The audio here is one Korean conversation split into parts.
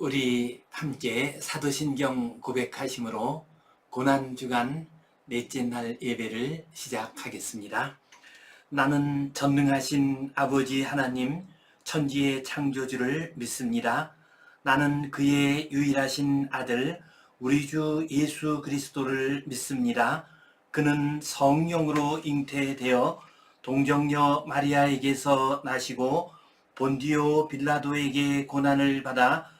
우리 함께 사도신경 고백하심으로 고난주간 넷째 날 예배를 시작하겠습니다. 나는 전능하신 아버지 하나님 천지의 창조주를 믿습니다. 나는 그의 유일하신 아들 우리 주 예수 그리스도를 믿습니다. 그는 성령으로 잉태되어 동정녀 마리아에게서 나시고 본디오 빌라도에게 고난을 받아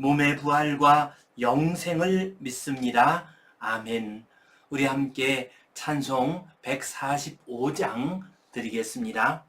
몸의 부활과 영생을 믿습니다. 아멘. 우리 함께 찬송 145장 드리겠습니다.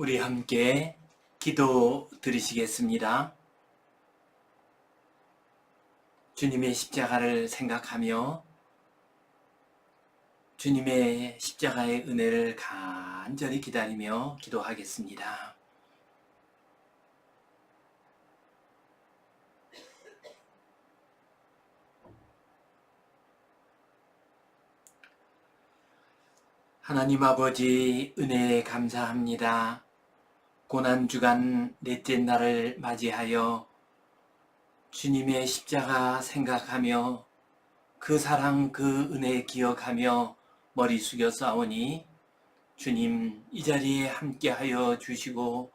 우리 함께 기도 드리시겠습니다. 주님의 십자가를 생각하며 주님의 십자가의 은혜를 간절히 기다리며 기도하겠습니다. 하나님 아버지 은혜에 감사합니다. 고난주간 넷째 날을 맞이하여 주님의 십자가 생각하며 그 사랑 그 은혜 기억하며 머리 숙여 싸우니 주님 이 자리에 함께하여 주시고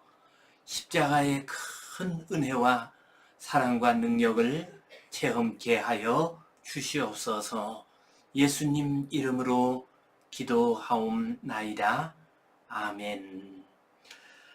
십자가의 큰 은혜와 사랑과 능력을 체험케 하여 주시옵소서 예수님 이름으로 기도하옵나이다. 아멘.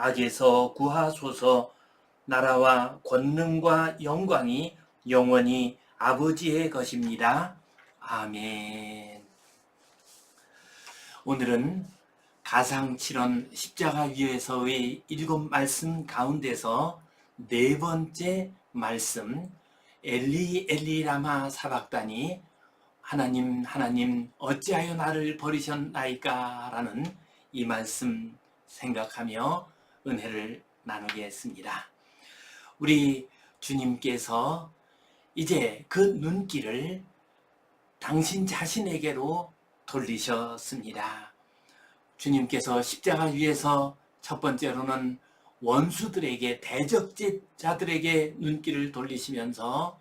악에서 구하소서 나라와 권능과 영광이 영원히 아버지의 것입니다. 아멘. 오늘은 가상칠언 십자가 위에서의 일곱 말씀 가운데서 네 번째 말씀 엘리 엘리 라마 사박다니 하나님 하나님 어찌하여 나를 버리셨나이까 라는 이 말씀 생각하며 은혜를 나누겠습니다. 우리 주님께서 이제 그 눈길을 당신 자신에게로 돌리셨습니다. 주님께서 십자가 위에서 첫 번째로는 원수들에게 대적자들에게 눈길을 돌리시면서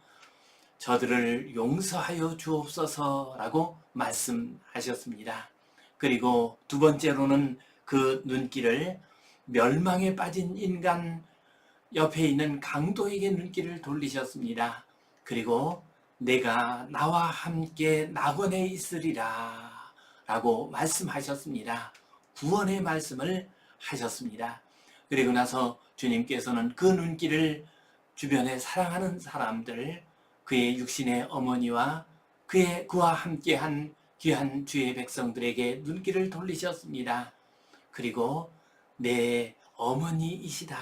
저들을 용서하여 주옵소서라고 말씀하셨습니다. 그리고 두 번째로는 그 눈길을 멸망에 빠진 인간 옆에 있는 강도에게 눈길을 돌리셨습니다. 그리고 내가 나와 함께 낙원에 있으리라 라고 말씀하셨습니다. 구원의 말씀을 하셨습니다. 그리고 나서 주님께서는 그 눈길을 주변에 사랑하는 사람들, 그의 육신의 어머니와 그의 그와 함께한 귀한 주의 백성들에게 눈길을 돌리셨습니다. 그리고 내 어머니이시다.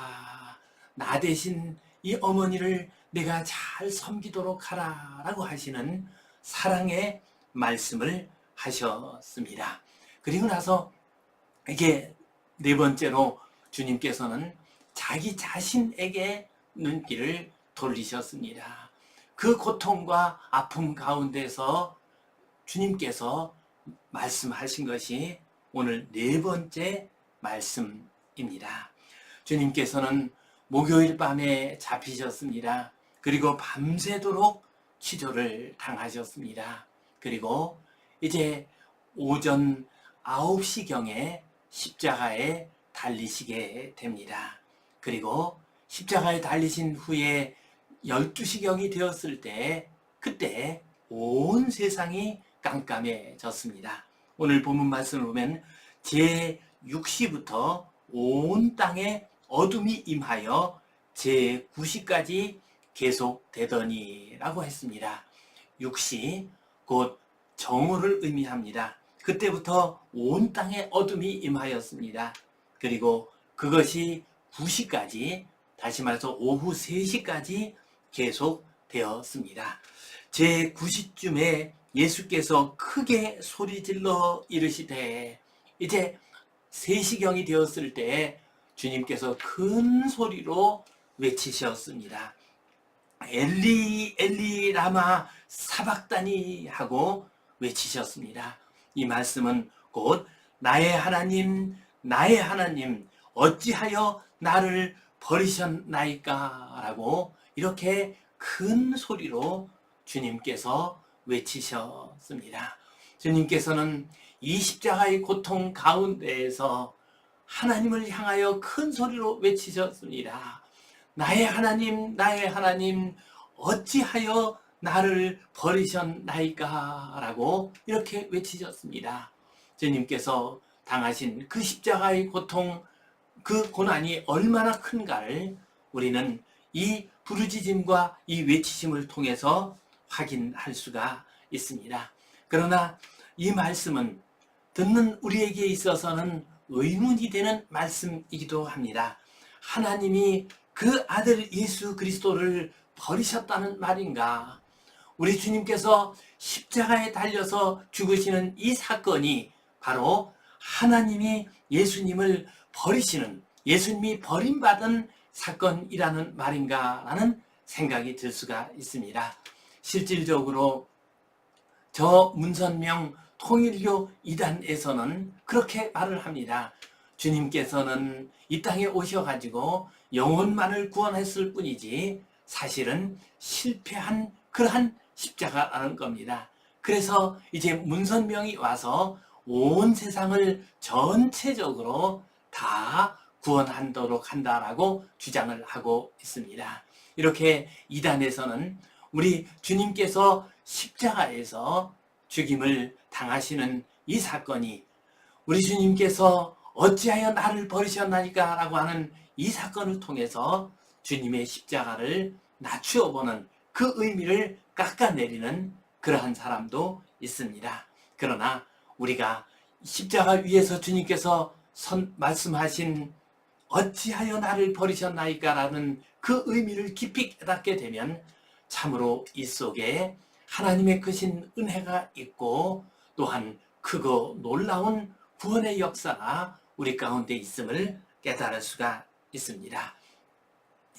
나 대신 이 어머니를 내가 잘 섬기도록 하라 라고 하시는 사랑의 말씀을 하셨습니다. 그리고 나서 이게 네 번째로 주님께서는 자기 자신에게 눈길을 돌리셨습니다. 그 고통과 아픔 가운데서 주님께서 말씀하신 것이 오늘 네 번째 말씀입니다. 주님께서는 목요일 밤에 잡히셨습니다. 그리고 밤새도록 치조를 당하셨습니다. 그리고 이제 오전 9시경에 십자가에 달리시게 됩니다. 그리고 십자가에 달리신 후에 12시경이 되었을 때 그때 온 세상이 깜깜해졌습니다. 오늘 본문 말씀을 보면 제 6시부터 온 땅에 어둠이 임하여 제 9시까지 계속되더니 라고 했습니다. 6시 곧 정오를 의미합니다. 그때부터 온 땅에 어둠이 임하였습니다. 그리고 그것이 9시까지 다시 말해서 오후 3시까지 계속되었습니다. 제 9시쯤에 예수께서 크게 소리질러 이르시되 이제 3시경이 되었을 때 주님께서 큰 소리로 외치셨습니다. 엘리 엘리 라마 사박다니 하고 외치셨습니다. 이 말씀은 곧 나의 하나님 나의 하나님 어찌하여 나를 버리셨나이까 라고 이렇게 큰 소리로 주님께서 외치셨습니다. 주님께서는 이 십자가의 고통 가운데에서 하나님을 향하여 큰 소리로 외치셨습니다. 나의 하나님, 나의 하나님, 어찌하여 나를 버리셨나이까? 라고 이렇게 외치셨습니다. 주님께서 당하신 그 십자가의 고통, 그 고난이 얼마나 큰가를 우리는 이 부르짖음과 이 외치심을 통해서 확인할 수가 있습니다. 그러나 이 말씀은 듣는 우리에게 있어서는 의문이 되는 말씀이기도 합니다. 하나님이 그 아들 예수 그리스도를 버리셨다는 말인가? 우리 주님께서 십자가에 달려서 죽으시는 이 사건이 바로 하나님이 예수님을 버리시는 예수님이 버림받은 사건이라는 말인가라는 생각이 들 수가 있습니다. 실질적으로 저 문선명 통일교 이단에서는 그렇게 말을 합니다. 주님께서는 이 땅에 오셔가지고 영혼만을 구원했을 뿐이지 사실은 실패한 그러한 십자가라는 겁니다. 그래서 이제 문선명이 와서 온 세상을 전체적으로 다 구원하도록 한다라고 주장을 하고 있습니다. 이렇게 이단에서는 우리 주님께서 십자가에서 죽임을 당하시는 이 사건이 우리 주님께서 어찌하여 나를 버리셨나니까 라고 하는 이 사건을 통해서 주님의 십자가를 낮추어 보는 그 의미를 깎아내리는 그러한 사람도 있습니다. 그러나 우리가 십자가 위에서 주님께서 선, 말씀하신 어찌하여 나를 버리셨나이까 라는 그 의미를 깊이 깨닫게 되면 참으로 이 속에 하나님의 크신 은혜가 있고 또한 크고 놀라운 구원의 역사가 우리 가운데 있음을 깨달을 수가 있습니다.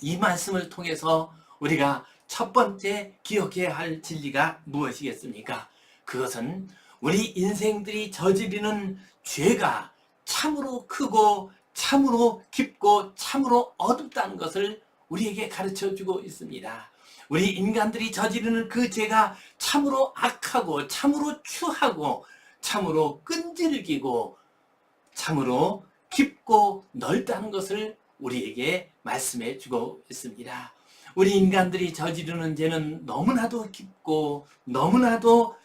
이 말씀을 통해서 우리가 첫 번째 기억해야 할 진리가 무엇이겠습니까? 그것은 우리 인생들이 저지르는 죄가 참으로 크고 참으로 깊고 참으로 어둡다는 것을 우리에게 가르쳐 주고 있습니다. 우리 인간들이 저지르는 그 죄가 참으로 악하고 참으로 추하고 참으로 끈질기고 참으로 깊고 넓다는 것을 우리에게 말씀해 주고 있습니다. 우리 인간들이 저지르는 죄는 너무나도 깊고 너무나도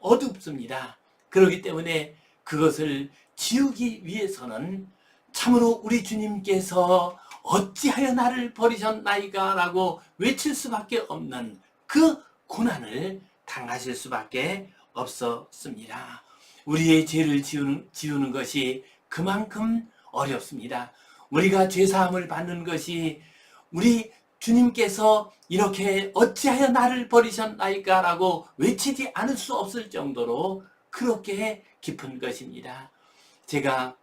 어둡습니다. 그렇기 때문에 그것을 지우기 위해서는 참으로 우리 주님께서 어찌하여 나를 버리셨나이까 라고 외칠 수밖에 없는 그 고난을 당하실 수밖에 없었습니다. 우리의 죄를 지우는, 지우는 것이 그만큼 어렵습니다. 우리가 죄사함을 받는 것이 우리 주님께서 이렇게 어찌하여 나를 버리셨나이까 라고 외치지 않을 수 없을 정도로 그렇게 깊은 것입니다. 제가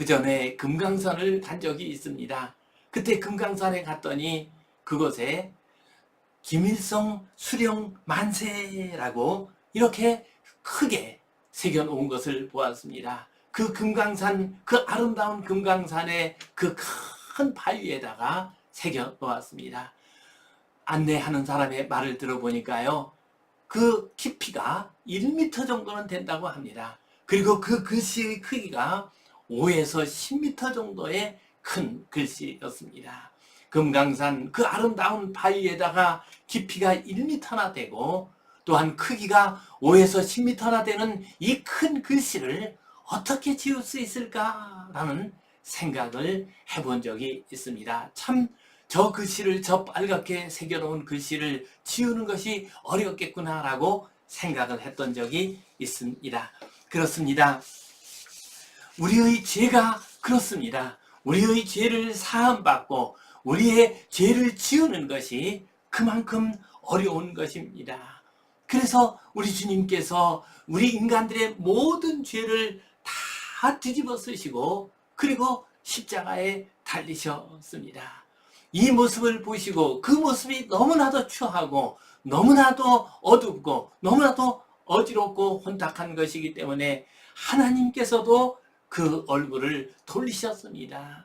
그 전에 금강산을 간 적이 있습니다. 그때 금강산에 갔더니 그곳에 김일성 수령 만세라고 이렇게 크게 새겨놓은 것을 보았습니다. 그 금강산, 그 아름다운 금강산의 그 큰 바위에다가 새겨 놓았습니다. 안내하는 사람의 말을 들어보니까요, 그 깊이가 1m 정도는 된다고 합니다. 그리고 그 글씨의 크기가 5에서 10m 정도의 큰 글씨였습니다. 금강산 그 아름다운 바위에다가 깊이가 1m나 되고 또한 크기가 5에서 10m나 되는 이 큰 글씨를 어떻게 지울 수 있을까라는 생각을 해본 적이 있습니다. 참 저 글씨를 저 빨갛게 새겨놓은 글씨를 지우는 것이 어렵겠구나라고 생각을 했던 적이 있습니다. 그렇습니다. 우리의 죄가 그렇습니다. 우리의 죄를 사함받고 우리의 죄를 지우는 것이 그만큼 어려운 것입니다. 그래서 우리 주님께서 우리 인간들의 모든 죄를 다 뒤집어 쓰시고 그리고 십자가에 달리셨습니다. 이 모습을 보시고 그 모습이 너무나도 추하고 너무나도 어둡고 너무나도 어지럽고 혼탁한 것이기 때문에 하나님께서도 그 얼굴을 돌리셨습니다.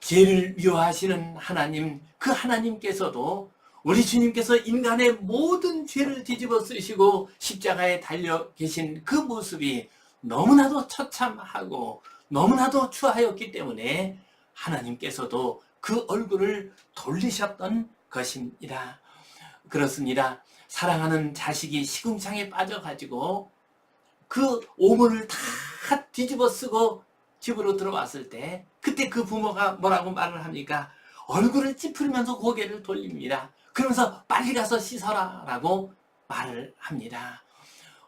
죄를 미워하시는 하나님, 그 하나님께서도 우리 주님께서 인간의 모든 죄를 뒤집어 쓰시고 십자가에 달려 계신 그 모습이 너무나도 처참하고 너무나도 추하였기 때문에 하나님께서도 그 얼굴을 돌리셨던 것입니다. 그렇습니다. 사랑하는 자식이 시궁창에 빠져가지고 그 오물을 다 뒤집어 쓰고 집으로 들어왔을 때 그때 그 부모가 뭐라고 말을 합니까? 얼굴을 찌푸리면서 고개를 돌립니다. 그러면서 빨리 가서 씻어라 라고 말을 합니다.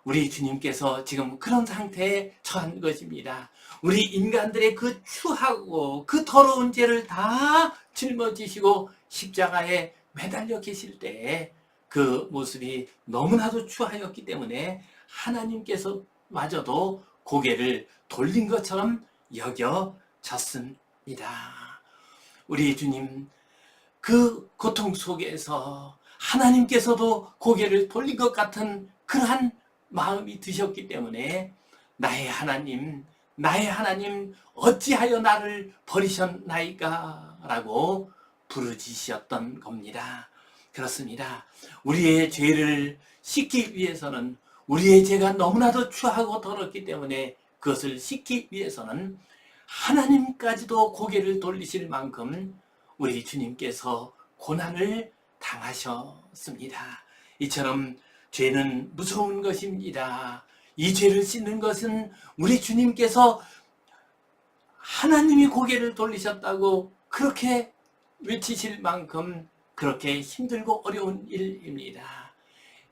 우리 주님께서 지금 그런 상태에 처한 것입니다. 우리 인간들의 그 추하고 그 더러운 죄를 다 짊어지시고 십자가에 매달려 계실 때에 그 모습이 너무나도 추하였기 때문에 하나님께서 마저도 고개를 돌린 것처럼 여겨졌습니다. 우리 주님, 그 고통 속에서 하나님께서도 고개를 돌린 것 같은 그러한 마음이 드셨기 때문에 나의 하나님, 나의 하나님 어찌하여 나를 버리셨나이까 라고 부르짖으셨던 겁니다. 그렇습니다. 우리의 죄를 씻기 위해서는 우리의 죄가 너무나도 추하고 더럽기 때문에 그것을 씻기 위해서는 하나님까지도 고개를 돌리실 만큼 우리 주님께서 고난을 당하셨습니다. 이처럼 죄는 무서운 것입니다. 이 죄를 씻는 것은 우리 주님께서 하나님이 고개를 돌리셨다고 그렇게 외치실 만큼 그렇게 힘들고 어려운 일입니다.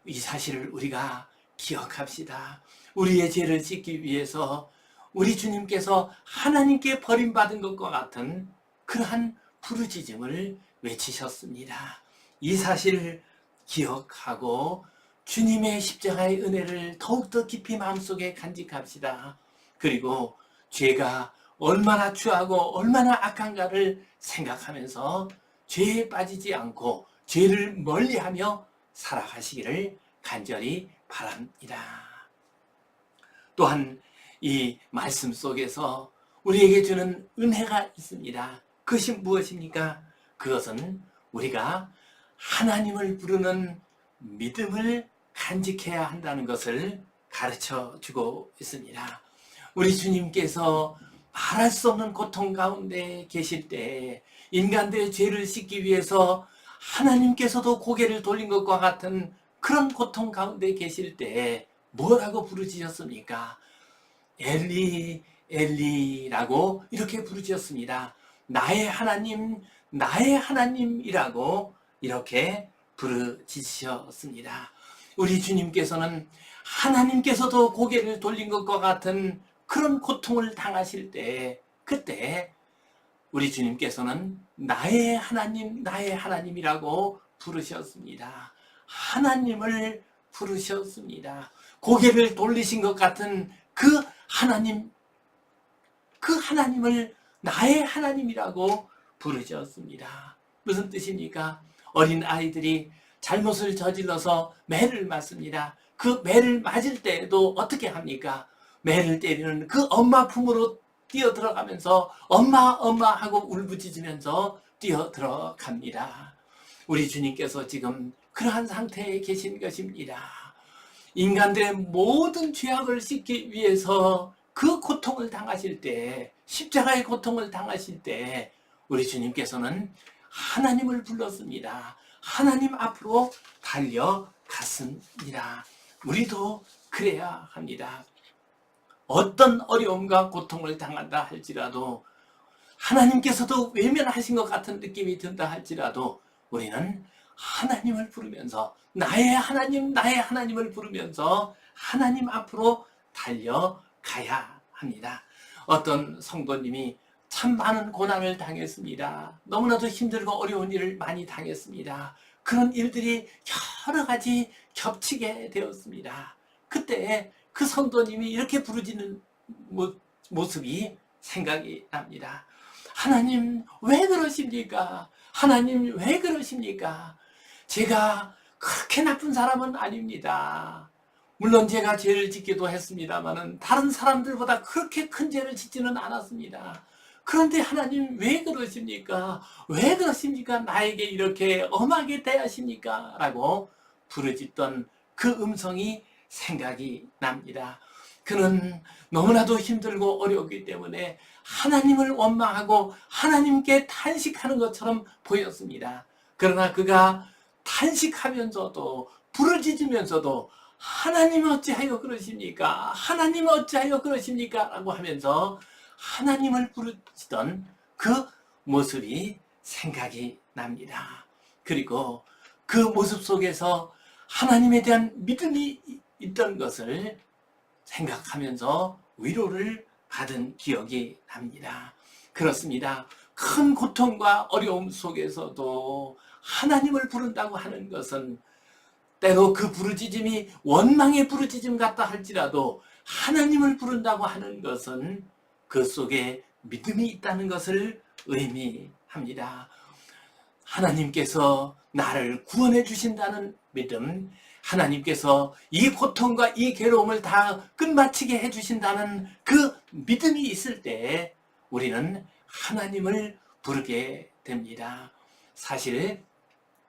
이 사실을 우리가 기억합시다. 우리의 죄를 씻기 위해서 우리 주님께서 하나님께 버림받은 것과 같은 그러한 부르짖음을 외치셨습니다. 이 사실을 기억하고 주님의 십자가의 은혜를 더욱더 깊이 마음속에 간직합시다. 그리고 죄가 얼마나 추하고 얼마나 악한가를 생각하면서 죄에 빠지지 않고 죄를 멀리하며 살아가시기를 간절히 바랍니다. 또한 이 말씀 속에서 우리에게 주는 은혜가 있습니다. 그것이 무엇입니까? 그것은 우리가 하나님을 부르는 믿음을 간직해야 한다는 것을 가르쳐 주고 있습니다. 우리 주님께서 말할 수 없는 고통 가운데 계실 때 인간들의 죄를 씻기 위해서 하나님께서도 고개를 돌린 것과 같은 그런 고통 가운데 계실 때 뭐라고 부르짖었습니까? 엘리 엘리라고 이렇게 부르짖었습니다. 나의 하나님 나의 하나님이라고 이렇게 부르짖으셨습니다. 우리 주님께서는 하나님께서도 고개를 돌린 것과 같은 그런 고통을 당하실 때 그때 우리 주님께서는 나의 하나님 나의 하나님이라고 부르셨습니다. 하나님을 부르셨습니다. 고개를 돌리신 것 같은 그 하나님 그 하나님을 나의 하나님이라고 부르셨습니다. 무슨 뜻입니까? 어린 아이들이 잘못을 저질러서 매를 맞습니다. 그 매를 맞을 때에도 어떻게 합니까? 매를 때리는 그 엄마 품으로 뛰어 들어가면서 엄마 엄마 하고 울부짖으면서 뛰어 들어갑니다. 우리 주님께서 지금 그러한 상태에 계신 것입니다. 인간들의 모든 죄악을 씻기 위해서 그 고통을 당하실 때, 십자가의 고통을 당하실 때, 우리 주님께서는 하나님을 불렀습니다. 하나님 앞으로 달려갔습니다. 우리도 그래야 합니다. 어떤 어려움과 고통을 당한다 할지라도 하나님께서도 외면하신 것 같은 느낌이 든다 할지라도 우리는 하나님을 부르면서 나의 하나님 나의 하나님을 부르면서 하나님 앞으로 달려가야 합니다. 어떤 성도님이 참 많은 고난을 당했습니다. 너무나도 힘들고 어려운 일을 많이 당했습니다. 그런 일들이 여러 가지 겹치게 되었습니다. 그때 그 성도님이 이렇게 부르짖는 모- 모습이 생각이 납니다. 하나님, 왜 그러십니까? 하나님, 왜 그러십니까? 제가 그렇게 나쁜 사람은 아닙니다. 물론 제가 죄를 짓기도 했습니다만은 다른 사람들보다 그렇게 큰 죄를 짓지는 않았습니다. 그런데 하나님 왜 그러십니까? 왜 그러십니까? 나에게 이렇게 엄하게 대하십니까? 라고 부르짖던 그 음성이 생각이 납니다. 그는 너무나도 힘들고 어렵기 때문에 하나님을 원망하고 하나님께 탄식하는 것처럼 보였습니다. 그러나 그가 탄식하면서도 부르짖으면서도 하나님 어찌하여 그러십니까? 하나님 어찌하여 그러십니까? 라고 하면서 하나님을 부르짖던 그 모습이 생각이 납니다. 그리고 그 모습 속에서 하나님에 대한 믿음이 있던 것을 생각하면서 위로를 받은 기억이 납니다. 그렇습니다. 큰 고통과 어려움 속에서도 하나님을 부른다고 하는 것은 때로 그 부르짖음이 원망의 부르짖음 같다 할지라도 하나님을 부른다고 하는 것은 그 속에 믿음이 있다는 것을 의미합니다. 하나님께서 나를 구원해 주신다는 믿음, 하나님께서 이 고통과 이 괴로움을 다 끝마치게 해 주신다는 그 믿음이 있을 때 우리는 하나님을 부르게 됩니다. 사실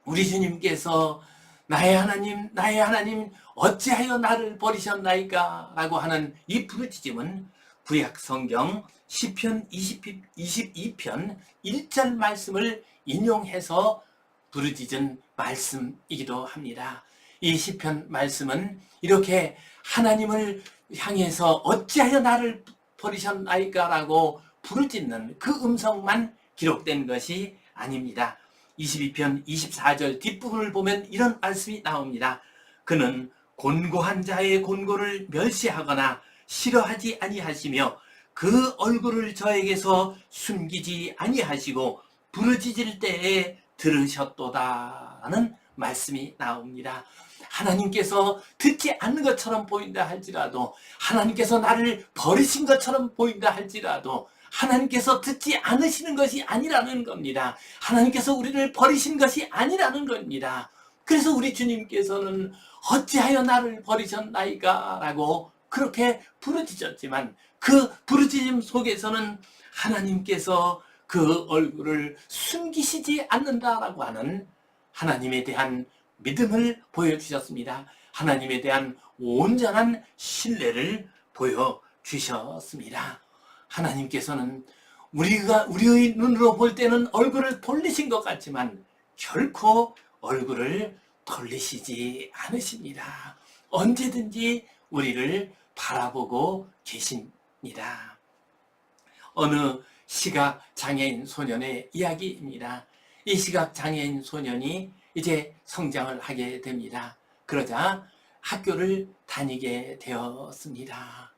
우리 주님께서 나의 하나님, 나의 하나님, 어찌하여 나를 버리셨나이까? 라고 하는 이 부르짖음은 구약 성경 10편 20, 22편 1절 말씀을 인용해서 부르짖은 말씀이기도 합니다. 이 시편 말씀은 이렇게 하나님을 향해서 어찌하여 나를 버리셨나이까라고 부르짖는 그 음성만 기록된 것이 아닙니다. 22편 24절 뒷부분을 보면 이런 말씀이 나옵니다. 그는 곤고한 자의 곤고를 멸시하거나 싫어하지 아니하시며 그 얼굴을 저에게서 숨기지 아니하시고 부르짖을 때에 들으셨도다라는 말씀이 나옵니다. 하나님께서 듣지 않는 것처럼 보인다 할지라도 하나님께서 나를 버리신 것처럼 보인다 할지라도 하나님께서 듣지 않으시는 것이 아니라는 겁니다. 하나님께서 우리를 버리신 것이 아니라는 겁니다. 그래서 우리 주님께서는 어찌하여 나를 버리셨나이까? 라고 그렇게 부르짖었지만 그 부르짖음 속에서는 하나님께서 그 얼굴을 숨기시지 않는다라고 하는 하나님에 대한 믿음을 보여주셨습니다. 하나님에 대한 온전한 신뢰를 보여주셨습니다. 하나님께서는 우리가 우리의 눈으로 볼 때는 얼굴을 돌리신 것 같지만 결코 얼굴을 돌리시지 않으십니다. 언제든지 우리를 바라보고 계십니다. 어느 시각 장애인 소년의 이야기입니다. 이 시각 장애인 소년이 이제 성장을 하게 됩니다. 그러자 학교를 다니게 되었습니다.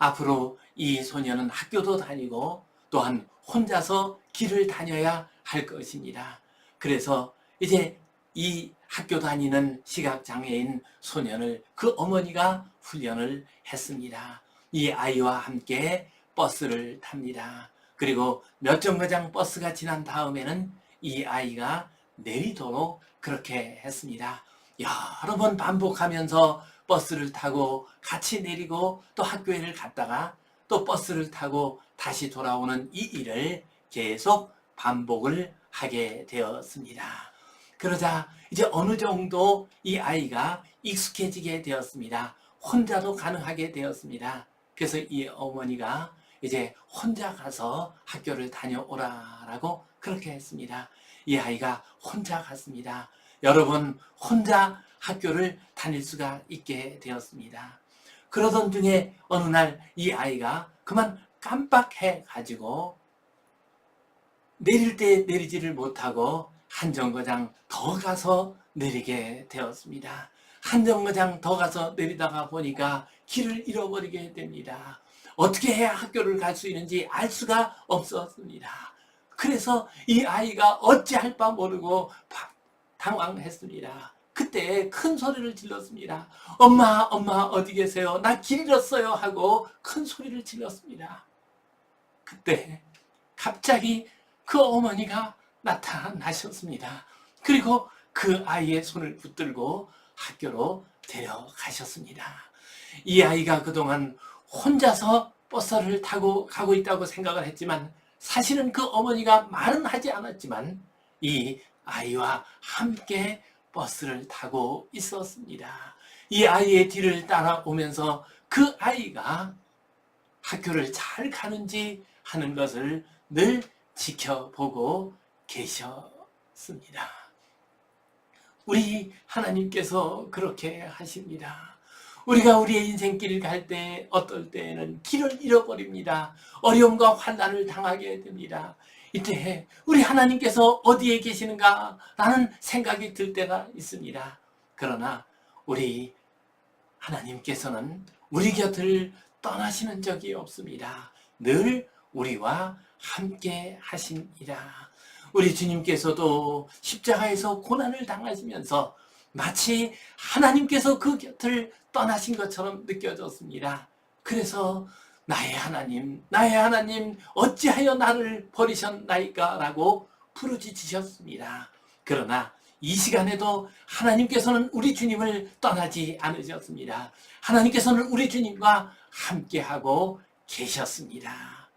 앞으로 이 소년은 학교도 다니고 또한 혼자서 길을 다녀야 할 것입니다. 그래서 이제 이 학교 다니는 시각장애인 소년을 그 어머니가 훈련을 했습니다. 이 아이와 함께 버스를 탑니다. 그리고 몇 정거장 버스가 지난 다음에는 이 아이가 내리도록 그렇게 했습니다. 여러 번 반복하면서 버스를 타고 같이 내리고 또 학교에를 갔다가 또 버스를 타고 다시 돌아오는 이 일을 계속 반복을 하게 되었습니다. 그러자 이제 어느 정도 이 아이가 익숙해지게 되었습니다. 혼자도 가능하게 되었습니다. 그래서 이 어머니가 이제 혼자 가서 학교를 다녀오라라고 그렇게 했습니다. 이 아이가 혼자 갔습니다. 여러분, 혼자 학교를 다닐 수가 있게 되었습니다. 그러던 중에 어느 날 이 아이가 그만 깜빡해 가지고 내릴 때 내리지를 못하고 한 정거장 더 가서 내리게 되었습니다. 한 정거장 더 가서 내리다가 보니까 길을 잃어버리게 됩니다. 어떻게 해야 학교를 갈 수 있는지 알 수가 없었습니다. 그래서 이 아이가 어찌할 바 모르고 바- 당황했습니다. 그때 큰 소리를 질렀습니다. 엄마, 엄마, 어디 계세요? 나 길 잃었어요. 하고 큰 소리를 질렀습니다. 그때 갑자기 그 어머니가 나타나셨습니다. 그리고 그 아이의 손을 붙들고 학교로 데려가셨습니다. 이 아이가 그동안 혼자서 버스를 타고 가고 있다고 생각을 했지만 사실은 그 어머니가 말은 하지 않았지만 이 아이와 함께 버스를 타고 있었습니다. 이 아이의 뒤를 따라오면서 그 아이가 학교를 잘 가는지 하는 것을 늘 지켜보고 계셨습니다. 우리 하나님께서 그렇게 하십니다. 우리가 우리의 인생길을 갈때 어떨 때에는 길을 잃어버립니다. 어려움과 환난을 당하게 됩니다. 이때 우리 하나님께서 어디에 계시는가 라는 생각이 들 때가 있습니다. 그러나 우리 하나님께서는 우리 곁을 떠나시는 적이 없습니다. 늘 우리와 함께 하십니다. 우리 주님께서도 십자가에서 고난을 당하시면서 마치 하나님께서 그 곁을 떠나신 것처럼 느껴졌습니다. 그래서 나의 하나님, 나의 하나님, 어찌하여 나를 버리셨나이까? 라고 부르짖으셨습니다. 그러나 이 시간에도 하나님께서는 우리 주님을 떠나지 않으셨습니다. 하나님께서는 우리 주님과 함께하고 계셨습니다.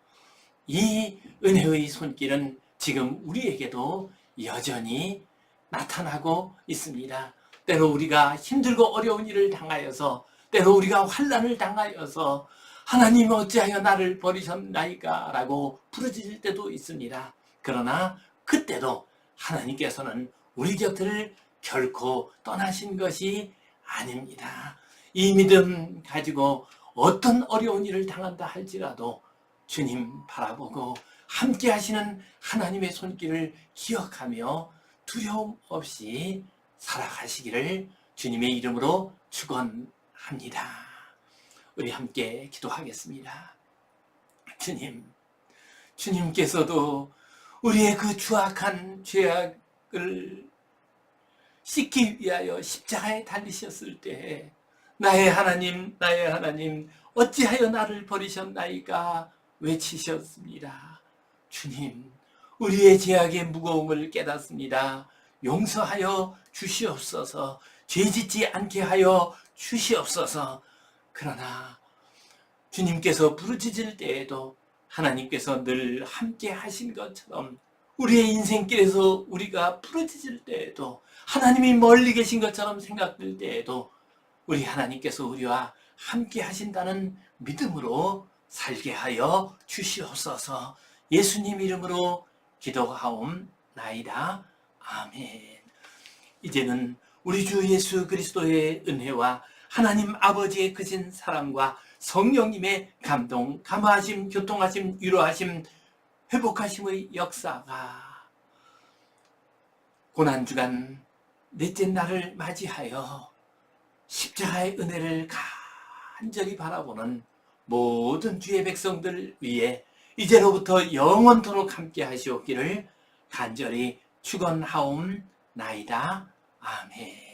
이 은혜의 손길은 지금 우리에게도 여전히 나타나고 있습니다. 때로 우리가 힘들고 어려운 일을 당하여서 때로 우리가 환란을 당하여서 하나님 어찌하여 나를 버리셨나이까 라고 부르짖을 때도 있습니다. 그러나 그때도 하나님께서는 우리 곁을 결코 떠나신 것이 아닙니다. 이 믿음 가지고 어떤 어려운 일을 당한다 할지라도 주님 바라보고 함께 하시는 하나님의 손길을 기억하며 두려움 없이 살아가시기를 주님의 이름으로 축원합니다. 우리 함께 기도하겠습니다. 주님, 주님께서도 우리의 그 추악한 죄악을 씻기 위하여 십자가에 달리셨을 때 나의 하나님, 나의 하나님, 어찌하여 나를 버리셨나이까 외치셨습니다. 주님, 우리의 죄악의 무거움을 깨닫습니다. 용서하여 주시옵소서, 죄 짓지 않게 하여 주시옵소서. 그러나 주님께서 부르짖을 때에도 하나님께서 늘 함께 하신 것처럼 우리의 인생길에서 우리가 부르짖을 때에도 하나님이 멀리 계신 것처럼 생각될 때에도 우리 하나님께서 우리와 함께 하신다는 믿음으로 살게 하여 주시옵소서 예수님 이름으로 기도하옵나이다. 아멘. 이제는 우리 주 예수 그리스도의 은혜와 하나님 아버지의 크신 사랑과 성령님의 감동, 감화하심, 교통하심, 위로하심, 회복하심의 역사가 고난주간 넷째 날을 맞이하여 십자가의 은혜를 간절히 바라보는 모든 주의 백성들 위해 이제로부터 영원토록 함께 하시옵기를 간절히 축원하옵나이다. 아멘.